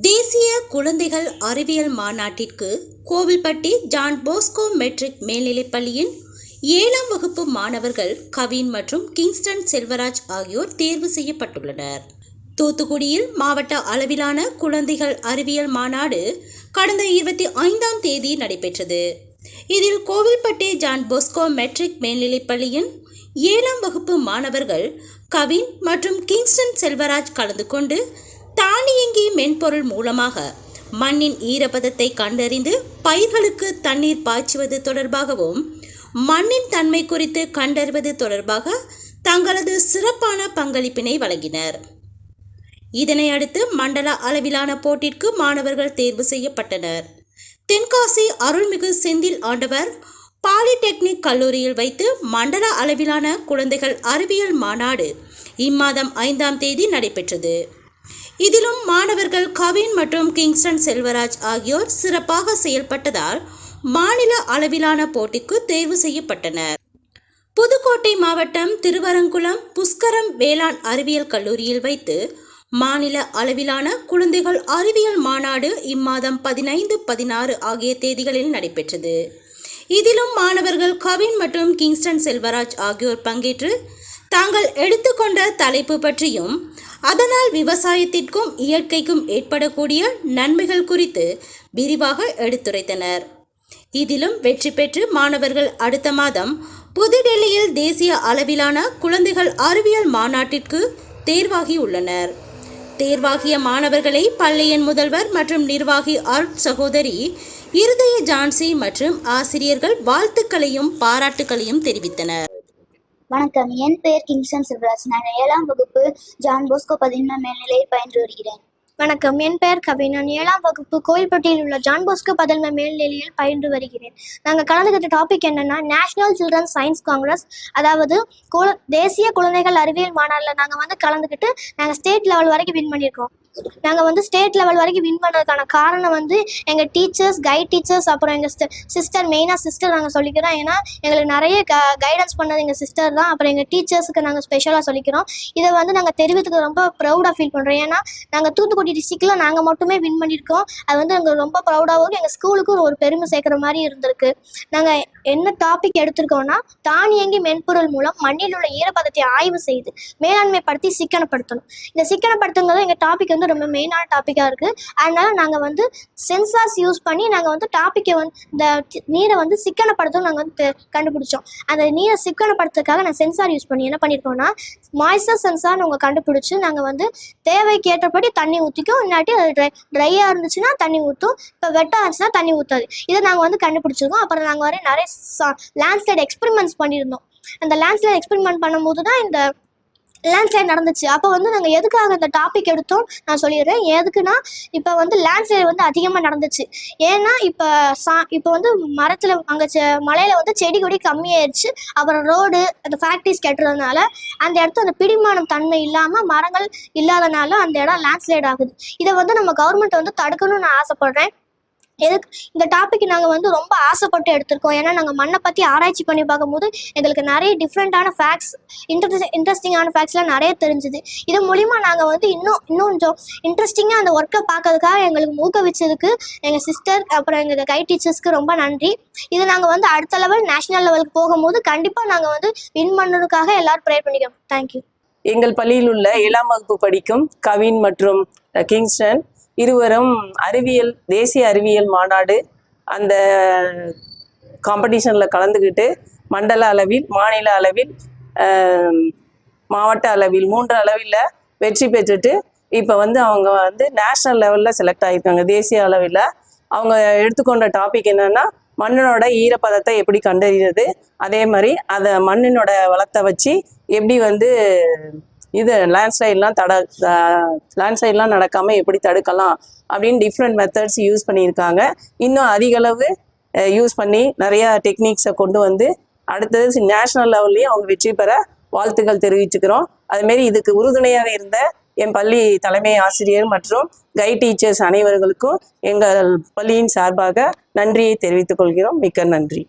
தேசிய குழந்தைகள் அறிவியல் மாநாட்டிற்கு கோவில்பட்டி ஜான் போஸ்கோ மெட்ரிக் மேல்நிலைப் பள்ளியின் ஏழாம் வகுப்பு மாணவர்கள் கவின் மற்றும் கிங்ஸ்டன் செல்வராஜ் ஆகியோர் தேர்வு செய்யப்பட்டுள்ளனர். தூத்துக்குடியில் மாவட்ட அளவிலான குழந்தைகள் அறிவியல் மாநாடு கடந்த இருபத்தி ஐந்தாம் தேதி நடைபெற்றது. இதில் கோவில்பட்டி ஜான் போஸ்கோ மெட்ரிக் மேல்நிலைப் பள்ளியின் ஏழாம் வகுப்பு மாணவர்கள் கவின் மற்றும் கிங்ஸ்டன் செல்வராஜ் கலந்து கொண்டு தானியங்கி மென்பொருள் மூலமாக மண்ணின் ஈரப்பதத்தை கண்டறிந்து பயிர்களுக்கு தண்ணீர் பாய்ச்சுவது தொடர்பாகவும் மண்ணின் தன்மை குறித்து கண்டறிவது தொடர்பாக தங்களது சிறப்பான பங்களிப்பினை வழங்கினர். இதனை அடுத்து மண்டல அளவிலான போட்டிற்கு மாணவர்கள் தேர்வு செய்யப்பட்டனர். தென்காசி அருள்மிகு செந்தில் ஆண்டவர் பாலிடெக்னிக் கல்லூரியில் வைத்து மண்டல அளவிலான குழந்தைகள் அறிவியல் மாநாடு இம்மாதம் ஐந்தாம் தேதி நடைபெற்றது. இதிலும் மாணவர்கள் கவின் மற்றும் கிங்ஸ்டன் செல்வராஜ் ஆகியோர் சிறப்பாக செயல்பட்டதால் மாநில அளவிலான போட்டிக்கு தேர்வு செய்யப்பட்டனர். புதுக்கோட்டை மாவட்டம் திருவரங்குளம் புஷ்கரம் வேளாண் அறிவியல் கல்லூரியில் வைத்து மாநில அளவிலான குழந்தைகள் அறிவியல் மாநாடு இம்மாதம் பதினைந்து பதினாறு ஆகிய தேதிகளில் நடைபெற்றது. இதிலும் மாணவர்கள் கவின் மற்றும் கிங்ஸ்டன் செல்வராஜ் ஆகியோர் பங்கேற்று தாங்கள் எடுத்துக்கொண்ட தலைப்பு பற்றியும் அதனால் விவசாயத்திற்கும் இயற்கைக்கும் ஏற்படக்கூடிய நன்மைகள் குறித்து விரிவாக எடுத்துரைத்தனர். இதிலும் வெற்றி பெற்று மாணவர்கள் அடுத்த மாதம் புதுடெல்லியில் தேசிய அளவிலான குழந்தைகள் அறிவியல் மாநாட்டிற்கு தேர்வாகியுள்ளனர் தேர்வாகிய மாணவர்களை பள்ளியின் முதல்வர் மற்றும் நிர்வாகி அருட் சகோதரி இருதய ஜான்சி மற்றும் ஆசிரியர்கள் வாழ்த்துக்களையும் பாராட்டுக்களையும் தெரிவித்தனர். வணக்கம். என் பெயர் கிங்ஸ்டன் செல்வராஜ் நான் ஏழாம் வகுப்பு ஜான் போஸ்கோ பதினொன்றாம் மேல்நிலையில் பயின்று வருகிறேன். வணக்கம். என் பெயர் கவி. நான் ஏழாம் வகுப்பு கோயில்பட்டியில் உள்ள ஜான் போஸ்கோ பதில்ம மேல்நிலையில் பயின்று வருகிறேன். நாங்கள் கலந்துக்கிட்ட டாபிக் என்னன்னா நேஷனல் சில்ட்ரன்ஸ் சயின்ஸ் காங்கிரஸ் அதாவது குல தேசிய குழந்தைகள் அறிவியல் மாநாட்டில் நாங்கள் வந்து கலந்துக்கிட்டு நாங்கள் ஸ்டேட் லெவல் வரைக்கும் வின் பண்ணியிருக்கோம். நாங்கள் வந்து ஸ்டேட் லெவல் வரைக்கும் வின் பண்ணதுக்கான காரணம் வந்து எங்கள் டீச்சர்ஸ் கைட் டீச்சர்ஸ் அப்புறம் எங்கள் சிஸ்டர் மெயினாக சிஸ்டர் நாங்கள் சொல்லிக்கிறோம். ஏன்னா எங்களுக்கு நிறைய க கைடன்ஸ் பண்ணது எங்கள் சிஸ்டர் தான். அப்புறம் எங்கள் டீச்சர்ஸுக்கு நாங்கள் ஸ்பெஷலாக சொல்லிக்கிறோம். இதை வந்து நாங்கள் தெரிவித்துக்கு ரொம்ப ப்ரௌடாக ஃபீல் பண்ணுறோம் ஏன்னா நாங்கள் தூத்துக்குடி டிஸ்ட்ரிக்டில் நாங்கள் மட்டுமே வின் பண்ணியிருக்கோம். அது வந்து எங்களுக்கு ரொம்ப ப்ரௌடாகவும் எங்கள் ஸ்கூலுக்கும் ஒரு பெருமை சேர்க்குற மாதிரி இருந்திருக்கு. நாங்கள் என்ன டாபிக் எடுத்திருக்கோம்னா தானியங்கி மென்பொருள் மூலம் மண்ணில் உள்ள ஈரப்பதத்தை ஆய்வு செய்து மேலாண்மைப்படுத்தி சிக்கனப்படுத்தணும். இந்த சிக்கனப்படுத்துங்கிறது எங்கள் டாபிக் வந்து ரொம்ப மெயினான டாப்பிக்காக இருக்குது அதனால் நாங்கள் வந்து சென்சார்ஸ் யூஸ் பண்ணி நாங்கள் வந்து டாப்பிக்கை வந்து இந்த நீரை வந்து சிக்கனப்படுத்தும் நாங்கள் வந்து கண்டுபிடிச்சோம். அந்த நீரை சிக்கனப்படுத்துறதுக்காக நான் சென்சார் யூஸ் பண்ணி என்ன பண்ணியிருக்கோம்னா மாய்ஸ்சர் சென்சார்னு உங்கள் கண்டுபிடிச்சி நாங்கள் வந்து தேவைக்கு ஏற்றபடி தண்ணி ஊற்றிக்கும் இல்லாட்டி அது ட்ரை ட்ரையாக இருந்துச்சுன்னா தண்ணி ஊற்றும் இப்போ வெட்டாக இருந்துச்சுன்னா தண்ணி ஊற்றாது இதை நாங்கள் வந்து கண்டுபிடிச்சிருக்கோம். அப்புறம் நாங்கள் வர நிறைய லேண்ட்ஸ்லைட் எக்ஸ்பெரிமெண்ட்ஸ் பண்ணியிருந்தோம். அந்த லேண்ட்ஸ்லைட் எக்ஸ்பெரிமெண்ட் பண்ணும்போது தான் இந்த லேண்ட்ஸ்லைட் நடந்துச்சு. அப்போ வந்து நாங்கள் எதுக்காக இந்த டாபிக் எடுத்தோம்? நான் சொல்லிடுறேன். எதுக்குன்னா இப்போ வந்து லேண்ட்ஸ்லைட் வந்து அதிகமாக நடந்துச்சு. ஏன்னா இப்போ சா இப்போ வந்து மரத்தில் அங்கே செ மலையில் வந்து செடி கொடி கம்மியாயிருச்சு. அப்புறம் ரோடு அந்த ஃபேக்ட்ரிஸ் கட்டுறதுனால அந்த இடத்துல அந்த பிடிமானம் தன்மை இல்லாமல் மரங்கள் இல்லாதனால அந்த இடம் லேண்ட்ஸ்லைட் ஆகுது. இதை வந்து நம்ம கவர்மெண்ட் வந்து தடுக்கணும்னு நான் ஆசைப்படுறேன். எதுக்கு? இந்த டாபிக் நாங்கள் வந்து ரொம்ப ஆசைப்பட்டு எடுத்திருக்கோம். ஏன்னா நாங்கள் மண்ணை பற்றி ஆராய்ச்சி பண்ணி பார்க்கும்போது எங்களுக்கு நிறைய டிஃப்ரெண்ட்டான ஃபேக்ட்ஸ் இன்ட்ரெஸ்ட் இன்ட்ரெஸ்டிங்கான ஃபேக்ட்ஸ்லாம் நிறைய தெரிஞ்சுது. இது மூலிமா நாங்கள் வந்து இன்னும் இன்னும் கொஞ்சம் இன்ட்ரெஸ்டிங்காக அந்த ஒர்க்கை பார்க்கறதுக்காக எங்களுக்கு ஊக்குவிச்சதுக்கு எங்கள் சிஸ்டர் அப்புறம் எங்கள் கை டீச்சர்ஸ்க்கு ரொம்ப நன்றி. இது நாங்கள் வந்து அடுத்த லெவல் நேஷனல் லெவலுக்கு போகும்போது கண்டிப்பாக நாங்கள் வந்து வின் பண்ணுறதுக்காக எல்லாரும் ப்ரே பண்ணிக்கிறோம். தேங்க்யூ எங்கள் பள்ளியில் உள்ள ஏழாம் வகுப்பு படிக்கும் கவின் மற்றும் கிங்ஸ்டன் இருவரும் அறிவியல் தேசிய அறிவியல் மாநாடு அந்த காம்படிஷனில் கலந்துக்கிட்டு மண்டல அளவில் மாநில அளவில் மாவட்ட அளவில் மூன்று அளவில் வெற்றி பெற்றுட்டு இப்போ வந்து அவங்க வந்து நேஷ்னல் லெவலில் செலக்ட் ஆகியிருக்காங்க தேசிய அளவில் அவங்க எடுத்துக்கொண்ட டாபிக் என்னென்னா மண்ணினோட ஈரப்பதத்தை எப்படி கண்டறிகிறது அதே மாதிரி அதை மண்ணினோட வளத்தை வச்சு எப்படி வந்து இது லேண்ட்ஸ்லைட்லாம் தட லேண்ட்ஸ்லைட்லாம் நடக்காமல் எப்படி தடுக்கலாம் அப்படின்னு டிஃப்ரெண்ட் மெத்தட்ஸ் யூஸ் பண்ணியிருக்காங்க. இன்னும் அதிகளவு யூஸ் பண்ணி நிறையா டெக்னிக்ஸை கொண்டு வந்து அடுத்தது நேஷ்னல் லெவல்லையும் அவங்க வெற்றி பெற வாழ்த்துக்கள் தெரிவிச்சுக்கிறோம். அதுமாரி இதுக்கு உறுதுணையாக இருந்த என் பள்ளி தலைமை ஆசிரியர் மற்றும் கைட் டீச்சர்ஸ் அனைவர்களுக்கும் எங்கள் பள்ளியின் சார்பாக நன்றியை தெரிவித்துக் கொள்கிறோம். மிக்க நன்றி.